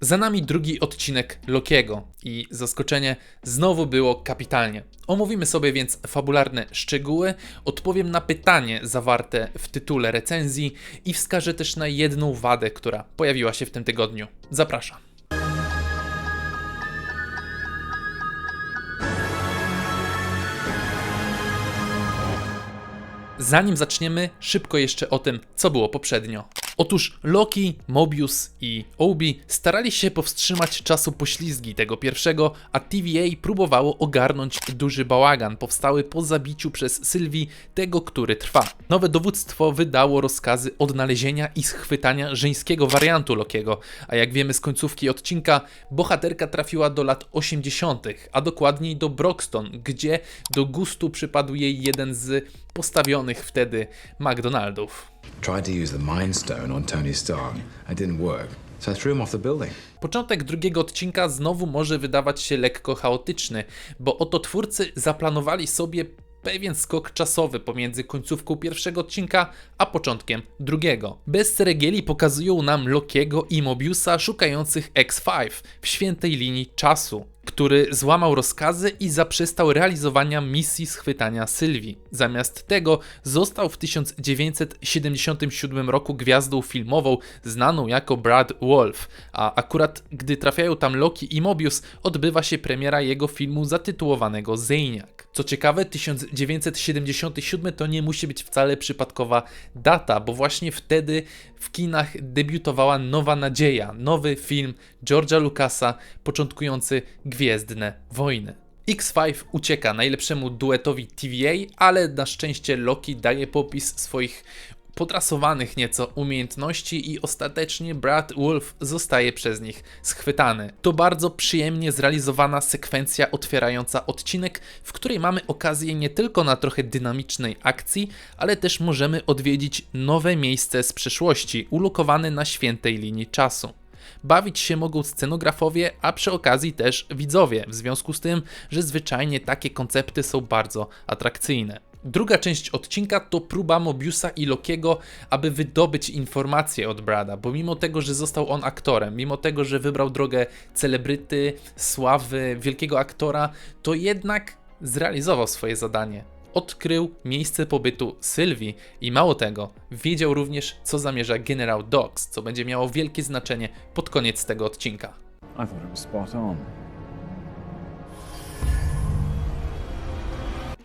Za nami drugi odcinek Lokiego i zaskoczenie znowu było kapitalnie. Omówimy sobie więc fabularne szczegóły, odpowiem na pytanie zawarte w tytule recenzji i wskażę też na jedną wadę, która pojawiła się w tym tygodniu. Zapraszam. Zanim zaczniemy, szybko jeszcze o tym, co było poprzednio. Otóż Loki, Mobius i Obi starali się powstrzymać czasu poślizgi tego pierwszego, a TVA próbowało ogarnąć duży bałagan powstały po zabiciu przez Sylwii tego, który trwa. Nowe dowództwo wydało rozkazy odnalezienia i schwytania żeńskiego wariantu Lokiego, a jak wiemy z końcówki odcinka, bohaterka trafiła do lat 80., a dokładniej do Broxton, gdzie do gustu przypadł jej jeden z postawionych wtedy McDonaldów. Tried to use the Mind Stone on Tony Stark. It didn't work, so I threw him off the building. Początek drugiego odcinka znowu może wydawać się lekko chaotyczny, bo oto twórcy zaplanowali sobie pewien skok czasowy pomiędzy końcówką pierwszego odcinka a początkiem drugiego. Bez ceregieli pokazują nam Lokiego i Mobiusa szukających X5 w świętej linii czasu który złamał rozkazy i zaprzestał realizowania misji schwytania Sylwii. Zamiast tego został w 1977 roku gwiazdą filmową znaną jako Brad Wolf, a akurat gdy trafiają tam Loki i Mobius, odbywa się premiera jego filmu zatytułowanego Zejniak. Co ciekawe, 1977 to nie musi być wcale przypadkowa data, bo właśnie wtedy w kinach debiutowała Nowa Nadzieja, nowy film George'a Lucasa początkujący Gwiezdne Wojny. X5 ucieka najlepszemu duetowi TVA, ale na szczęście Loki daje popis swoich podrasowanych nieco umiejętności i ostatecznie Brad Wolf zostaje przez nich schwytany. To bardzo przyjemnie zrealizowana sekwencja otwierająca odcinek, w której mamy okazję nie tylko na trochę dynamicznej akcji, ale też możemy odwiedzić nowe miejsce z przeszłości, ulokowane na świętej linii czasu. Bawić się mogą scenografowie, a przy okazji też widzowie, w związku z tym, że zwyczajnie takie koncepty są bardzo atrakcyjne. Druga część odcinka to próba Mobiusa i Lokiego, aby wydobyć informacje od Brada, bo mimo tego, że został on aktorem, mimo tego, że wybrał drogę celebryty, sławy, wielkiego aktora, to jednak zrealizował swoje zadanie. Odkrył miejsce pobytu Sylwii i mało tego, wiedział również, co zamierza generał Dox, co będzie miało wielkie znaczenie pod koniec tego odcinka. I thought it was spot on.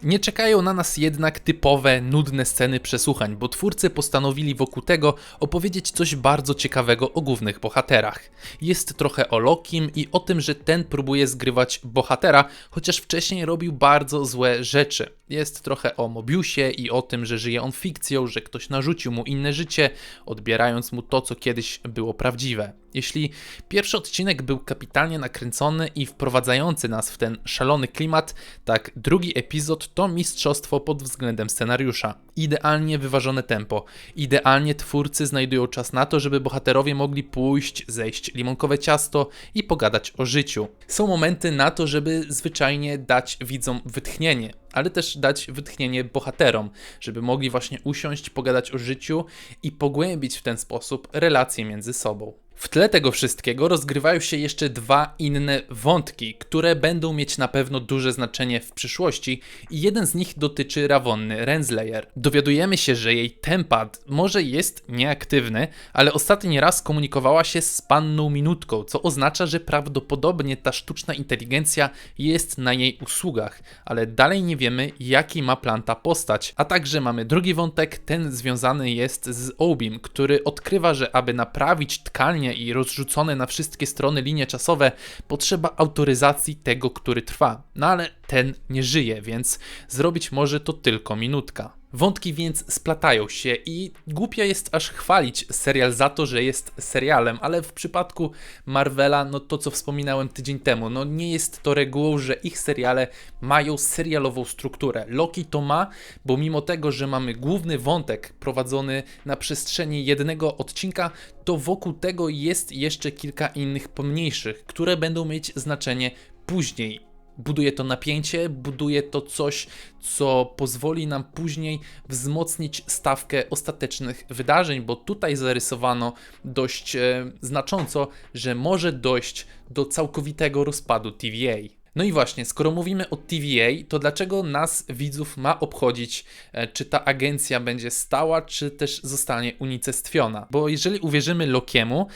Nie czekają na nas jednak typowe, nudne sceny przesłuchań, bo twórcy postanowili wokół tego opowiedzieć coś bardzo ciekawego o głównych bohaterach. Jest trochę o Lokim i o tym, że ten próbuje zgrywać bohatera, chociaż wcześniej robił bardzo złe rzeczy. Jest trochę o Mobiusie i o tym, że żyje on fikcją, że ktoś narzucił mu inne życie, odbierając mu to, co kiedyś było prawdziwe. Jeśli pierwszy odcinek był kapitalnie nakręcony i wprowadzający nas w ten szalony klimat, tak drugi epizod to mistrzostwo pod względem scenariusza. Idealnie wyważone tempo, idealnie twórcy znajdują czas na to, żeby bohaterowie mogli pójść, zejść limonkowe ciasto i pogadać o życiu. Są momenty na to, żeby zwyczajnie dać widzom wytchnienie, ale też dać wytchnienie bohaterom, żeby mogli właśnie usiąść, pogadać o życiu i pogłębić w ten sposób relacje między sobą. W tle tego wszystkiego rozgrywają się jeszcze dwa inne wątki, które będą mieć na pewno duże znaczenie w przyszłości i jeden z nich dotyczy Ravonny Renslayer. Dowiadujemy się, że jej tempad może jest nieaktywny, ale ostatni raz komunikowała się z panną Minutką, co oznacza, że prawdopodobnie ta sztuczna inteligencja jest na jej usługach, ale dalej nie wiemy jaki ma plan ta postać. A także mamy drugi wątek, ten związany jest z Obim, który odkrywa, że aby naprawić tkalnię i rozrzucone na wszystkie strony linie czasowe, potrzeba autoryzacji tego, który trwa. No ale ten nie żyje, więc zrobić może to tylko minutka. Wątki więc splatają się i głupio jest aż chwalić serial za to, że jest serialem, ale w przypadku Marvela, no to co wspominałem tydzień temu, no nie jest to regułą, że ich seriale mają serialową strukturę. Loki to ma, bo mimo tego, że mamy główny wątek prowadzony na przestrzeni jednego odcinka, to wokół tego jest jeszcze kilka innych pomniejszych, które będą mieć znaczenie później Buduje to napięcie, buduje to coś, co pozwoli nam później wzmocnić stawkę ostatecznych wydarzeń, bo tutaj zarysowano dość e, znacząco, że może dojść do całkowitego rozpadu TVA. No i właśnie, skoro mówimy o TVA, to dlaczego nas, widzów, ma obchodzić, e, czy ta agencja będzie stała, czy też zostanie unicestwiona? Bo jeżeli uwierzymy Lokiemu,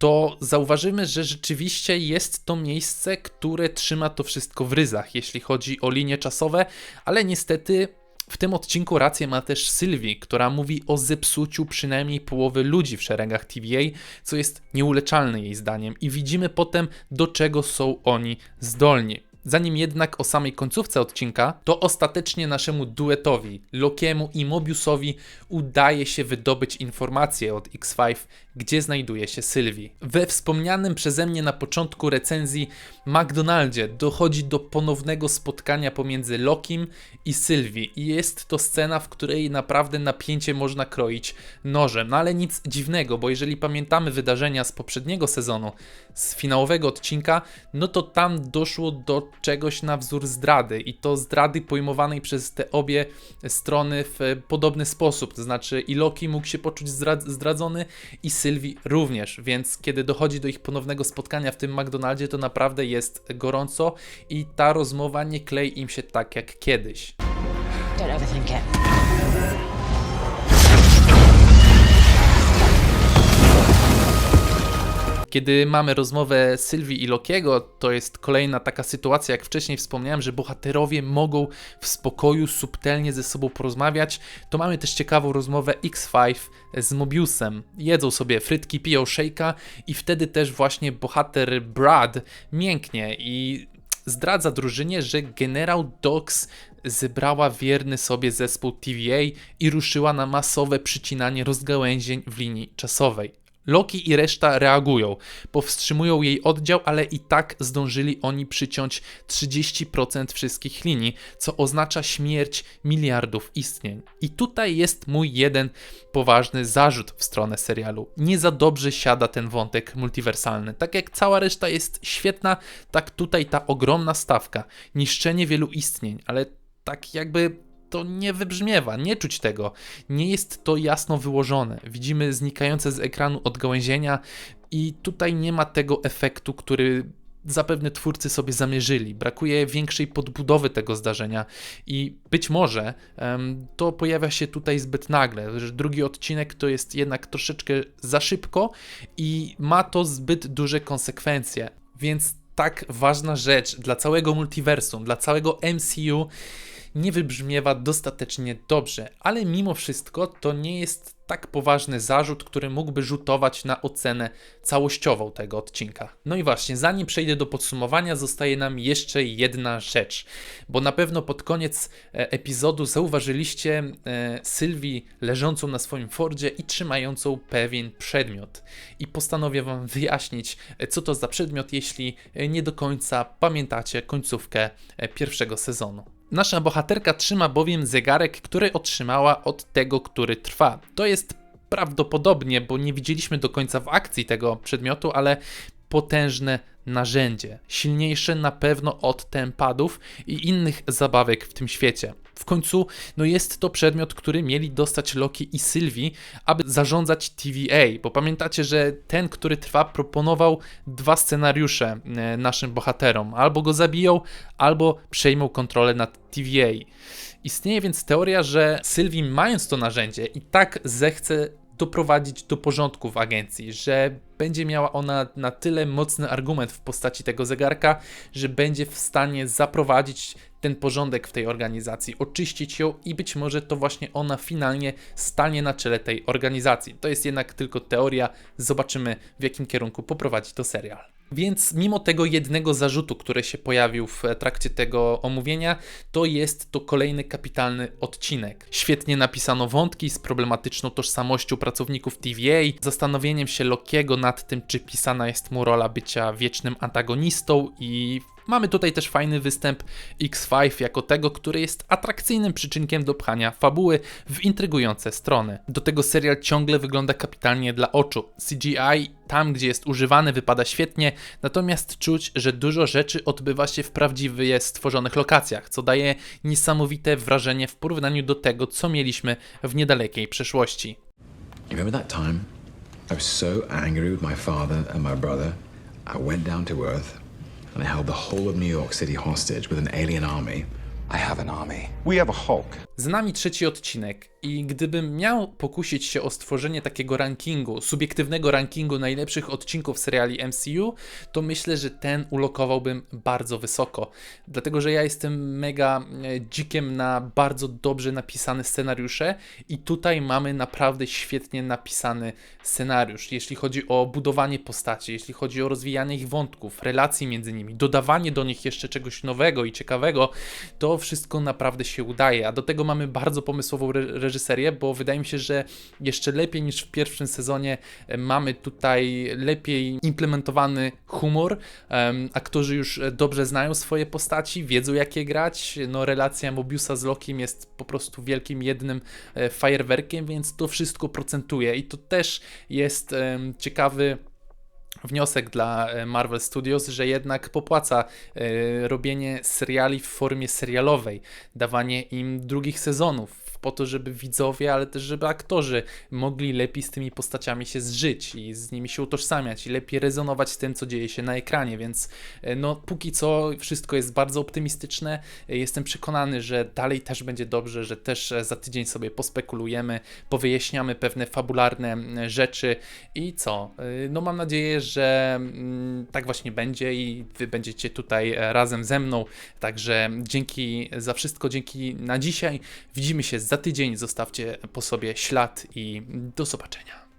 to zauważymy, że rzeczywiście jest to miejsce, które trzyma to wszystko w ryzach, jeśli chodzi o linie czasowe, ale niestety w tym odcinku rację ma też Sylwii, która mówi o zepsuciu przynajmniej połowy ludzi w szeregach TVA, co jest nieuleczalne jej zdaniem, i widzimy potem, do czego są oni zdolni. Zanim jednak o samej końcówce odcinka, to ostatecznie naszemu duetowi, Lokiemu i Mobiusowi udaje się wydobyć informacje od X5, gdzie znajduje się Sylwii. We wspomnianym przeze mnie na początku recenzji McDonaldzie dochodzi do ponownego spotkania pomiędzy Lokim i Sylwii i jest to scena, w której naprawdę napięcie można kroić nożem. No ale nic dziwnego, bo jeżeli pamiętamy wydarzenia z poprzedniego sezonu, z finałowego odcinka, no to tam doszło do czegoś na wzór zdrady i to zdrady pojmowanej przez te obie strony w podobny sposób. To znaczy i Loki mógł się poczuć zdra- zdradzony i Sylwii również, więc kiedy dochodzi do ich ponownego spotkania w tym McDonaldzie, to naprawdę jest gorąco i ta rozmowa nie klei im się tak jak kiedyś. Don't. Kiedy mamy rozmowę Sylwii i Lokiego, to jest kolejna taka sytuacja, jak wcześniej wspomniałem, że bohaterowie mogą w spokoju, subtelnie ze sobą porozmawiać. To mamy też ciekawą rozmowę X5 z Mobiusem. Jedzą sobie frytki, piją szejka i wtedy też właśnie bohater Brad mięknie i zdradza drużynie, że generał Dox zebrała wierny sobie zespół TVA i ruszyła na masowe przycinanie rozgałęzień w linii czasowej. Loki i reszta reagują, powstrzymują jej oddział, ale i tak zdążyli oni przyciąć 30% wszystkich linii, co oznacza śmierć miliardów istnień. I tutaj jest mój jeden poważny zarzut w stronę serialu. Nie za dobrze siada ten wątek multiwersalny. Tak jak cała reszta jest świetna, tak tutaj ta ogromna stawka, niszczenie wielu istnień, ale tak jakby to nie wybrzmiewa, nie czuć tego. Nie jest to jasno wyłożone. Widzimy znikające z ekranu odgałęzienia i tutaj nie ma tego efektu, który zapewne twórcy sobie zamierzyli. Brakuje większej podbudowy tego zdarzenia i być może em, to pojawia się tutaj zbyt nagle, że drugi odcinek to jest jednak troszeczkę za szybko i ma to zbyt duże konsekwencje. Więc tak ważna rzecz dla całego multiversum, dla całego MCU nie wybrzmiewa dostatecznie dobrze, ale mimo wszystko to nie jest tak poważny zarzut, który mógłby rzutować na ocenę całościową tego odcinka. No i właśnie, zanim przejdę do podsumowania, zostaje nam jeszcze jedna rzecz, bo na pewno pod koniec e, epizodu zauważyliście e, Sylwii leżącą na swoim Fordzie i trzymającą pewien przedmiot. I postanowię Wam wyjaśnić, e, co to za przedmiot, jeśli nie do końca pamiętacie końcówkę pierwszego sezonu. Nasza bohaterka trzyma bowiem zegarek, który otrzymała od tego, który trwa. To jest prawdopodobnie, bo nie widzieliśmy do końca w akcji tego przedmiotu, ale potężne narzędzie, silniejsze na pewno od tempadów i innych zabawek w tym świecie. W końcu, no jest to przedmiot, który mieli dostać Loki i Sylwii, aby zarządzać TVA, bo pamiętacie, że ten, który trwa, proponował dwa scenariusze e, naszym bohaterom. Albo go zabiją, albo przejmą kontrolę nad TVA. Istnieje więc teoria, że Sylwii mając to narzędzie i tak zechce doprowadzić do porządku w agencji, że będzie miała ona na tyle mocny argument w postaci tego zegarka, że będzie w stanie zaprowadzić ten porządek w tej organizacji, oczyścić ją i być może to właśnie ona finalnie stanie na czele tej organizacji. To jest jednak tylko teoria, zobaczymy w jakim kierunku poprowadzi to serial. Więc mimo tego jednego zarzutu, który się pojawił w trakcie tego omówienia, to jest to kolejny kapitalny odcinek. Świetnie napisano wątki z problematyczną tożsamością pracowników TVA, zastanowieniem się Lokiego nad tym, czy pisana jest mu rola bycia wiecznym antagonistą i Mamy tutaj też fajny występ X5 jako tego, który jest atrakcyjnym przyczynkiem do pchania fabuły w intrygujące strony. Do tego serial ciągle wygląda kapitalnie dla oczu. CGI tam, gdzie jest używany, wypada świetnie, natomiast czuć, że dużo rzeczy odbywa się w prawdziwie stworzonych lokacjach, co daje niesamowite wrażenie w porównaniu do tego, co mieliśmy w niedalekiej przeszłości. Remember that time? I was so angry with my father and my brother, I went down to Earth and I held the whole of New York City hostage with an alien army. I have an army. We have a Hulk. Z nami trzeci odcinek i gdybym miał pokusić się o stworzenie takiego rankingu, subiektywnego rankingu najlepszych odcinków seriali MCU, to myślę, że ten ulokowałbym bardzo wysoko. Dlatego, że ja jestem mega e, dzikiem na bardzo dobrze napisane scenariusze i tutaj mamy naprawdę świetnie napisany scenariusz, jeśli chodzi o budowanie postaci, jeśli chodzi o rozwijanie ich wątków, relacji między nimi, dodawanie do nich jeszcze czegoś nowego i ciekawego, to wszystko naprawdę się udaje. A do tego mamy bardzo pomysłową re reżyserię, bo wydaje mi się, że jeszcze lepiej niż w pierwszym sezonie e, mamy tutaj lepiej implementowany humor. Em, aktorzy już e, dobrze znają swoje postaci, wiedzą jak je grać. No, relacja Mobiusa z Lokim jest po prostu wielkim jednym e, fajerwerkiem, więc to wszystko procentuje i to też jest ciekawy wniosek dla e, Marvel Studios, że jednak popłaca e, robienie seriali w formie serialowej, dawanie im drugich sezonów po to, żeby widzowie, ale też żeby aktorzy mogli lepiej z tymi postaciami się zżyć i z nimi się utożsamiać i lepiej rezonować z tym, co dzieje się na ekranie, więc e, no póki co wszystko jest bardzo optymistyczne. E, Jestem przekonany, że dalej też będzie dobrze, że też e, za tydzień sobie pospekulujemy, powyjaśniamy pewne fabularne rzeczy i co? No mam nadzieję, że tak właśnie będzie i wy będziecie tutaj razem ze mną. Także dzięki za wszystko, dzięki na dzisiaj. Widzimy się za tydzień. Zostawcie po sobie ślad i do zobaczenia.